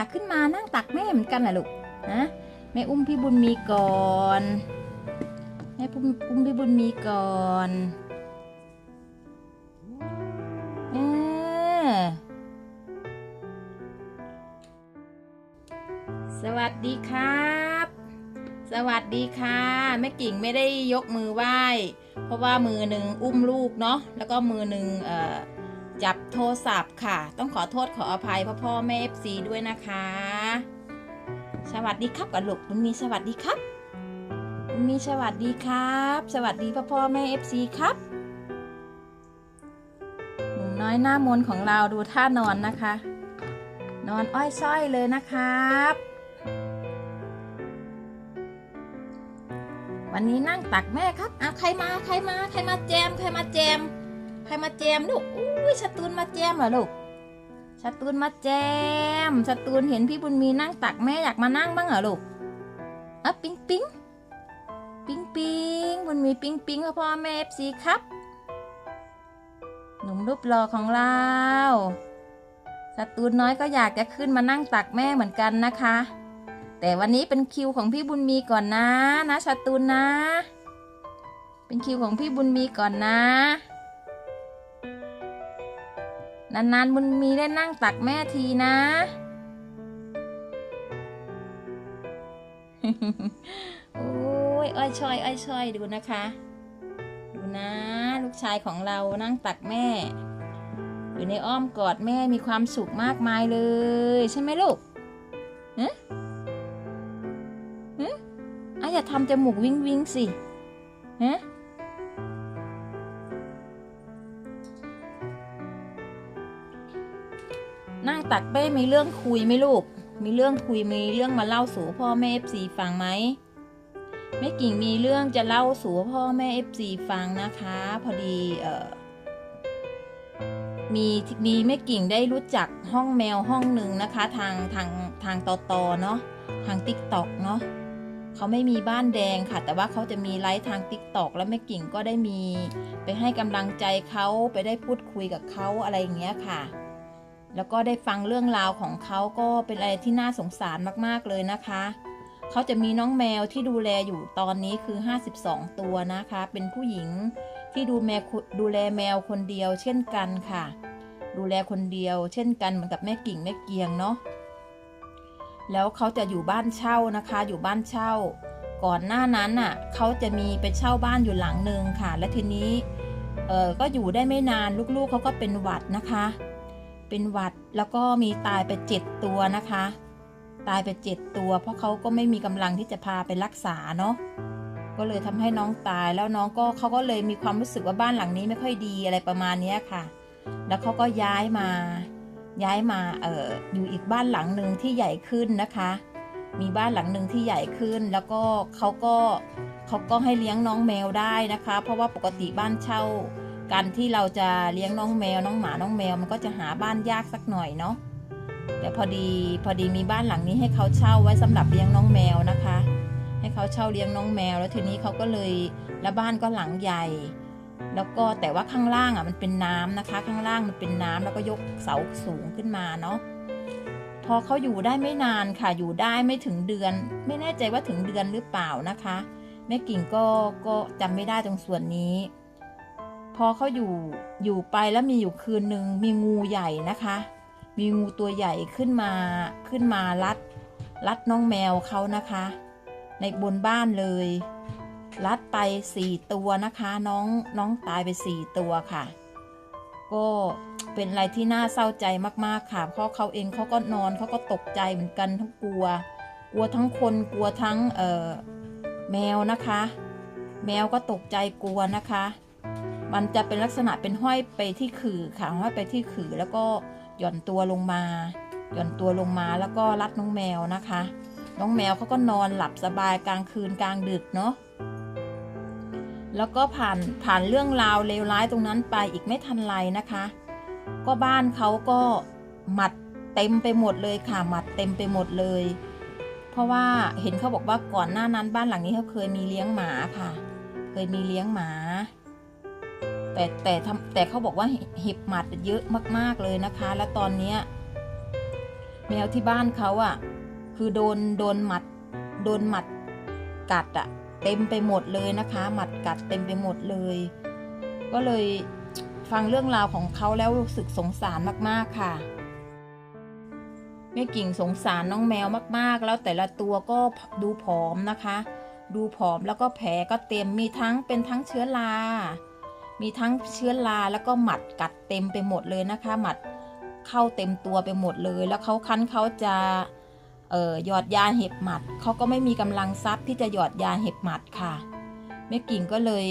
ากขึ้นมานั่งตักแม่เหมือนกันน่ะลูกฮะแม่อุ้มพี่บุญมีก่อนแม่อุ้มอุ้มพี่บุญมีก่อนเออสวัสดีครับ สวัสดีค่ะแม่กิ่งไม่ได้ยกมือไหว้ เพราะว่ามือหนึ่งอุ้มลูกเนาะแล้วก็มือหนึ่งเอ่อ จับโทรศัพท์ค่ะ ต้องขอโทษขออภัยพ่อพ่อแม่เอฟซีด้วยนะคะ สวัสดีครับกับลูกบุญมีสวัสดีครับบุญมีสวัสดีครับ สวัสดีพ่อพ่อแม่เอฟซีครับหนูน้อยหน้ามนของเราดูท่านอนนะคะ นอนอ้อยส้อยเลยนะครับวันนี้นั่งตักแม่ครับอะใครมา ใครมา ใครมาแจม ใครมาแจม ครมาแจมลูกอุ้ยสตูนมาแจมเหรอลูกสตูนมาแจมสตูนเห็นพี่บุญมีนั่งตักแม่อยากมานั่งบ้างเหรอลูกอะปิ๊งปิ๊งปิ๊งปิ๊งบุญมีปิ๊งปิ๊งพ่อแม่เอฟซีครับ หนุ่มรูปหล่อของเราสตูนน้อยก็อยากจะขึ้นมานั่งตักแม่เหมือนกันนะคะ แต่วันนี้เป็นคิวของพี่บุญมีก่อนนะนะชตูนนะ เป็นคิวของพี่บุญมีก่อนนะ นานๆบุญมีได้นั่งตักแม่ทีนะ โอ้ยอ้อยชอยอ้อยชอยดูนะคะ ดูนะ ลูกชายของเรานั่งตักแม่ อยู่ในอ้อมกอดแม่มีความสุขมากมายเลย ใช่ไหมลูกเอะเอ๊ะอย่าทำจมูกวิงวิงสิฮะ นั่งตักเป้มีเรื่องคุยไหมลูก มีเรื่องคุยมีเรื่องมาเล่าสู่พ่อแม่เอฟซีฟังไหมแม่กิ่งมีเรื่องจะเล่าสู่พ่อแม่เอฟซีฟังนะคะ พอดีเออมีมีแม่กิ่งได้รู้จักห้องแมวห้องหนึ่งนะคะ ทางทางทางตอตอเนาะทางติ๊กต็อกเนาะเขาไม่มีบ้านแดงค่ะ แต่ว่าเขาจะมีไลฟ์ทางติ๊กตอกแล้วแม่กิ่งก็ได้มี ไปให้กำลังใจเขาไปได้พูดคุยกับเขาอะไรอย่างเงี้ยค่ะ แล้วก็ได้ฟังเรื่องราวของเขาก็เป็นอะไรที่น่าสงสารมากๆเลยนะคะ เขาจะมีน้องแมวที่ดูแลอยู่ตอนนี้คือ 52 ตัวนะคะ เป็นผู้หญิงที่ดูแมวดูแลแมวคนเดียวเช่นกันค่ะ ดูแลคนเดียว เช่นกันเหมือนกับแม่กิ่งแม่เกียงเนาะ แล้วเขาจะอยู่บ้านเช่านะคะ อยู่บ้านเช่า ก่อนหน้านั้นน่ะเขาจะมีไปเช่าบ้านอยู่หลังหนึ่งค่ะ และทีนี้เออก็อยู่ได้ไม่นานลูกๆเขาก็เป็นหวัดนะคะ เป็นหวัดแล้วก็มีตายไปเจ็ดตัวนะคะ ตายไปเจ็ดตัว เพราะเขาก็ไม่มีกำลังที่จะพาไปรักษาเนาะก็เลยทำให้น้องตายแล้วน้องก็เขาก็เลยมีความรู้สึกว่าบ้านหลังนี้ไม่ค่อยดีอะไรประมาณเนี้ค่ะ แล้วเขาก็ย้ายมาย้ายมาเอ่ออยู่อีกบ้านหลังหนึ่งที่ใหญ่ขึ้นนะคะ มีบ้านหลังหนึ่งที่ใหญ่ขึ้น แล้วก็เขาก็เขาก็ให้เลี้ยงน้องแมวได้นะคะ เพราะว่าปกติบ้านเช่า การที่เราจะเลี้ยงน้องแมวน้องหมาน้องแมวมันก็จะหาบ้านยากสักหน่อยเนาะแต่พอดีพอดีมีบ้านหลังนี้ให้เขาเช่าไว้สำหรับเลี้ยงน้องแมวนะคะ ให้เขาเช่าเลี้ยงน้องแมว แล้วทีนี้เขาก็เลยแล้วบ้านก็หลังใหญ่ แล้วก็แต่ว่าข้างล่างอะมันเป็นน้ำนะคะ ข้างล่างมันเป็นน้ำแล้วก็ยกเสาสูงขึ้นมาเนาะพอเขาอยู่ได้ไม่นานค่ะ อยู่ได้ไม่ถึงเดือน ไม่แน่ใจว่าถึงเดือนหรือเปล่านะคะ แม่กิ่งก็ก็จำไม่ได้ตรงส่วนนี้ พอเขาอยู่อยู่ไปแล้วมีอยู่คืนหนึ่งมีงูใหญ่นะคะ มีงูตัวใหญ่ขึ้นมาขึ้นมารัด รัดน้องแมวเขานะคะ ในบนบ้านเลย รัดไปสี่ตัวนะคะน้องน้องตายไปสี่ตัวค่ะ ก็เป็นอะไรที่น่าเศร้าใจมากๆค่ะ เพราะเขาเองเขาก็นอนเขาก็ตกใจเหมือนกันทั้งกลัว กลัวทั้งคนกลัวทั้งเอ่อแมวนะคะ แมวก็ตกใจกลัวนะคะ มันจะเป็นลักษณะเป็นห้อยไปที่ขื่อค่ะห้อยไปที่ขื่อแล้วก็หย่อนตัวลงมา หย่อนตัวลงมาแล้วก็รัดน้องแมวนะคะ น้องแมวเขาก็นอนหลับสบายกลางคืนกลางดึกเนาะแล้วก็ผ่านผ่านเรื่องราวเลวร้ายตรงนั้นไปอีกไม่ทันไรนะคะ ก็บ้านเขาก็หมัดเต็มไปหมดเลยค่ะหมัดเต็มไปหมดเลย เพราะว่าเห็นเขาบอกว่าก่อนหน้านั้นบ้านหลังนี้เขาเคยมีเลี้ยงหมาค่ะ เคยมีเลี้ยงหมา แต่แต่ทำแต่เขาบอกว่าเห็บหมัดเยอะมาก ๆเลยนะคะ แล้วตอนเนี้ยแมวที่บ้านเขาอะ่ะ คือโดนโดนหมัด โดนหมัดกัดอะ่ะ เต็มไปหมดเลยนะคะ หมัดกัดเต็มไปหมดเลย ก็เลยฟังเรื่องราวของเขาแล้วรู้สึกสงสารมากๆค่ะแม่กิ่งสงสารน้องแมวมากๆ แล้วแต่ละตัวก็ดูผอมนะคะ ดูผอมแล้วก็แผลก็เต็มมีทั้งเป็นทั้งเชื้อรา มีทั้งเชื้อราแล้วก็หมัดกัดเต็มไปหมดเลยนะคะ หมัดเข้าเต็มตัวไปหมดเลย แล้วเขาคันเขาจะเอ่อหยอดยาเห็บหมัดเขาก็ไม่มีกำลังทรัพย์ที่จะหยอดยาเห็บหมัดค่ะแม่กิ่งก็เลย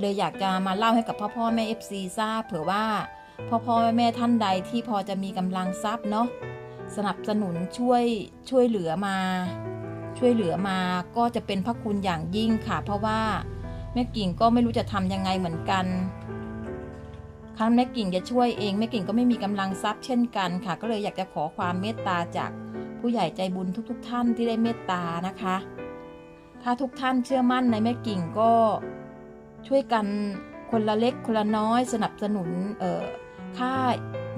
เลยอยากจะมาเล่าให้กับพ่อพ่อแม่ FC ทราบเผื่อว่าพ่อพ่อแม่แม่ท่านใดที่พอจะมีกำลังทรัพย์เนาะสนับสนุนช่วยช่วยเหลือมา ช่วยเหลือมาก็จะเป็นพระคุณอย่างยิ่งค่ะ เพราะว่า แม่กิ่งก็ไม่รู้จะทำยังไงเหมือนกันครั้งแม่กิ่งจะช่วยเองแม่กิ่งก็ไม่มีกำลังทรัพย์เช่นกันค่ะ ก็เลยอยากจะขอความเมตตาจากผู้ใหญ่ใจบุญทุกๆท่านที่ได้เมตตานะคะ ถ้าทุกท่านเชื่อมั่นในแม่กิ่งก็ช่วยกันคนละเล็กคนละน้อยสนับสนุนเอ่อค่า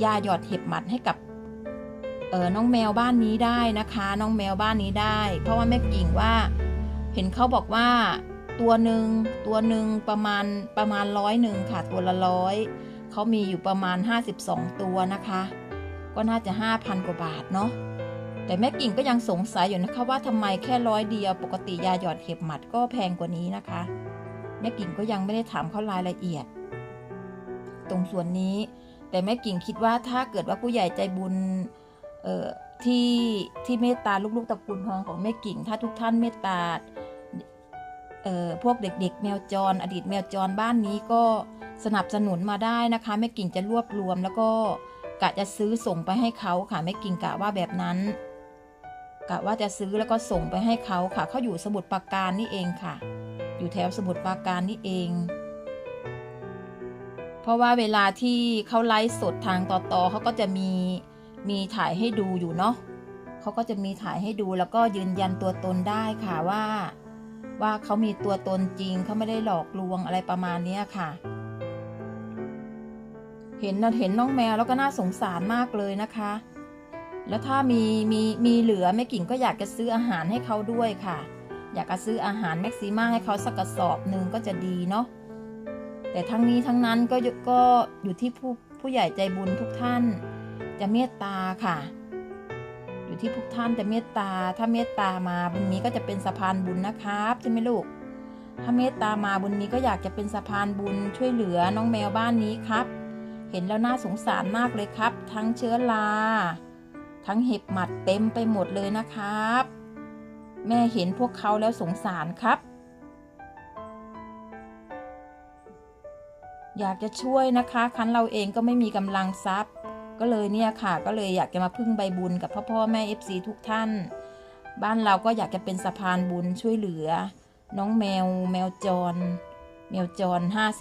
ยาหยอดเห็บหมัดให้กับเออน้องแมวบ้านนี้ได้นะคะ น้องแมวบ้านนี้ได้ เพราะว่าแม่กิ่งว่า เห็นเขาบอกว่า ตัวหนึ่งตัวหนึ่งประมาณประมาณร้อยหนึ่งค่ะ ตัวละร้อยเขามีอยู่ประมาณ 52 ตัวนะคะ ก็น่าจะ 5,000 กว่าบาทเนาะแต่แม่กิ่งก็ยังสงสัยอยู่นะคะว่าทำไมแค่ร้อยเดียวปกติยาหยอดเห็บหมัดก็แพงกว่านี้นะคะ แม่กิ่งก็ยังไม่ได้ถามเขารายละเอียด ตรงส่วนนี้ แต่แม่กิ่งคิดว่าถ้าเกิดว่าผู้ใหญ่ใจบุญเอ่อที่ที่เมตตาลูกๆตระกูลทองของแม่กิ่ง ถ้าทุกท่านเมตตา พวกเด็กๆ แมวจร อดีตแมวจรบ้านนี้ก็สนับสนุนมาได้นะคะแม่กิ่งจะรวบรวมแล้วก็กะจะซื้อส่งไปให้เขาค่ะแม่กิ่งกะว่าแบบนั้นกะว่าจะซื้อแล้วก็ส่งไปให้เขาค่ะเขาอยู่สมุทรปราการนี่เองค่ะ อยู่แถวสมุทรปราการนี่เอง เพราะว่าเวลาที่เขาไลฟ์สดทางต่อต่อเขาก็จะมีมีถ่ายให้ดูอยู่เนาะเขาก็จะมีถ่ายให้ดูแล้วก็ยืนยันตัวตนได้ค่ะว่า ว่าเขามีตัวตนจริงเขาไม่ได้หลอกลวงอะไรประมาณนี้ค่ะ เห็นนะเห็นน้องแมวแล้วก็น่าสงสารมากเลยนะคะ แล้วถ้ามีมีมีเหลือแม่กิ่งก็อยากจะซื้ออาหารให้เขาด้วยค่ะ อยากจะซื้ออาหารแม็กซิมาให้เขาสักกระสอบหนึ่งก็จะดีเนาะแต่ทั้งนี้ทั้งนั้นก็ก็อยู่ที่ผู้ผู้ใหญ่ใจบุญทุกท่าน จะเมตตาค่ะ อยู่ที่ทุกท่านจะเมตตา ถ้าเมตตามาบุญนี้ก็จะเป็นสะพานบุญนะครับใช่ไหมลูก ถ้าเมตตามาบุญนี้ก็อยากจะเป็นสะพานบุญช่วยเหลือน้องแมวบ้านนี้ครับ เห็นแล้วน่าสงสารมากเลยครับ ทั้งเชื้อราทั้งเห็บหมัดเต็มไปหมดเลยนะครับ แม่เห็นพวกเขาแล้วสงสารครับ อยากจะช่วยนะคะ คันเราเองก็ไม่มีกำลังทรัพย์ ก็เลยเนี่ยค่ะ ก็เลยอยากจะมาพึ่งใบบุญกับพ่อพ่อแม่ FC ทุกท่าน บ้านเราก็อยากจะเป็นสะพานบุญช่วยเหลือ น้องแมวแมวจร แมวจร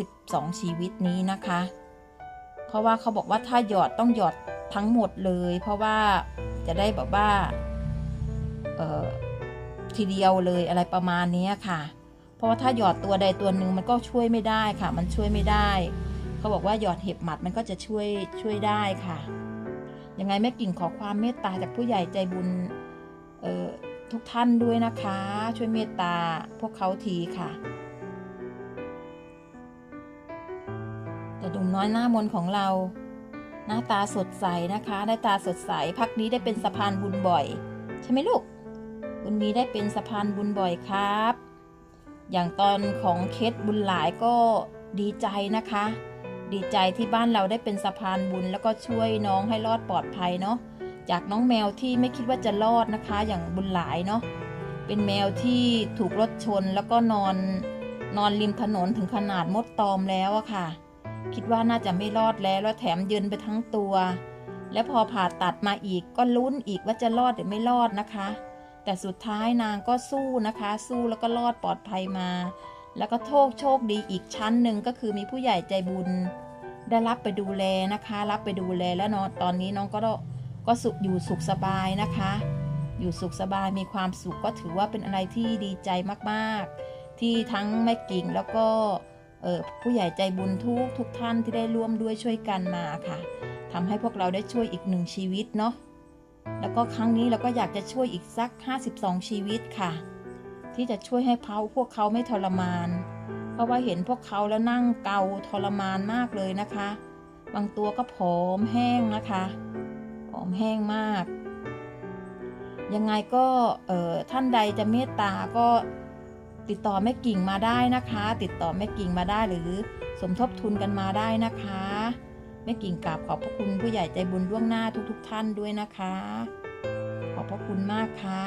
52 ชีวิตนี้นะคะ เพราะว่าเขาบอกว่าถ้าหยอดต้องหยอดทั้งหมดเลย เพราะว่าจะได้แบบว่าเอ่อทีเดียวเลยอะไรประมาณนี้ค่ะ เพราะว่าถ้าหยอดตัวใดตัวหนึ่งมันก็ช่วยไม่ได้ค่ะ มันช่วยไม่ได้ เขาบอกว่าหยอดเห็บหมัดมันก็จะช่วยช่วยได้ค่ะยังไงแม่กิ่งขอความเมตตาจากผู้ใหญ่ใจบุญเอ่อทุกท่านด้วยนะคะ ช่วยเมตตาพวกเขาทีค่ะ แต่ดุมน้อยหน้ามนต์ของเรา หน้าตาสดใสนะคะหน้าตาสดใสพักนี้ได้เป็นสะพานบุญบ่อย ใช่ไหมลูกบุญมีได้เป็นสะพานบุญบ่อยครับ อย่างตอนของเคสบุญหลายก็ดีใจนะคะ ดีใจที่บ้านเราได้เป็นสะพานบุญ แล้วก็ช่วยน้องให้รอดปลอดภัยเนาะจากน้องแมวที่ไม่คิดว่าจะรอดนะคะ อย่างบุญหลายเนาะเป็นแมวที่ถูกรถชนแล้วก็นอนนอนริมถนนถึงขนาดมดตอมแล้วอะค่ะ คิดว่าน่าจะไม่รอดแล้วแล้วแถมยืนไปทั้งตัว และพอผ่าตัดมาอีกก็ลุ้นอีกว่าจะรอดหรือไม่รอดนะคะ แต่สุดท้ายนางก็สู้นะคะ สู้แล้วก็รอดปลอดภัยมา แล้วก็โชคโชคดีอีกชั้นหนึ่งก็คือมีผู้ใหญ่ใจบุญ ได้รับไปดูแลนะคะ รับไปดูแลแล้วนอนตอนนี้น้องก็ก็สุขอยู่สุขสบายนะคะ อยู่สุขสบายมีความสุขก็ถือว่าเป็นอะไรที่ดีใจมากๆ ที่ทั้งแม่กิ่งแล้วก็ผู้ใหญ่ใจบุญทุกทุกท่านที่ได้ร่วมด้วยช่วยกันมาค่ะทำให้พวกเราได้ช่วยอีกหนึ่งชีวิตเนาะแล้วก็ครั้งนี้เราก็อยากจะช่วยอีกสัก 52 ชีวิตค่ะ ที่จะช่วยให้เขาพวกเขาไม่ทรมาน เพราะว่าเห็นพวกเขาแล้วนั่งเกาทรมานมากเลยนะคะ บางตัวก็ผอมแห้งนะคะผอมแห้งมาก ยังไงก็เอ่อท่านใดจะเมตตาก็ติดต่อแม่กิ่งมาได้นะคะ ติดต่อแม่กิ่งมาได้หรือสมทบทุนกันมาได้นะคะแม่กิ่งกราบขอบพระคุณผู้ใหญ่ใจบุญล่วงหน้าทุกๆทท่านด้วยนะคะ ขอบพระคุณมากค่ะ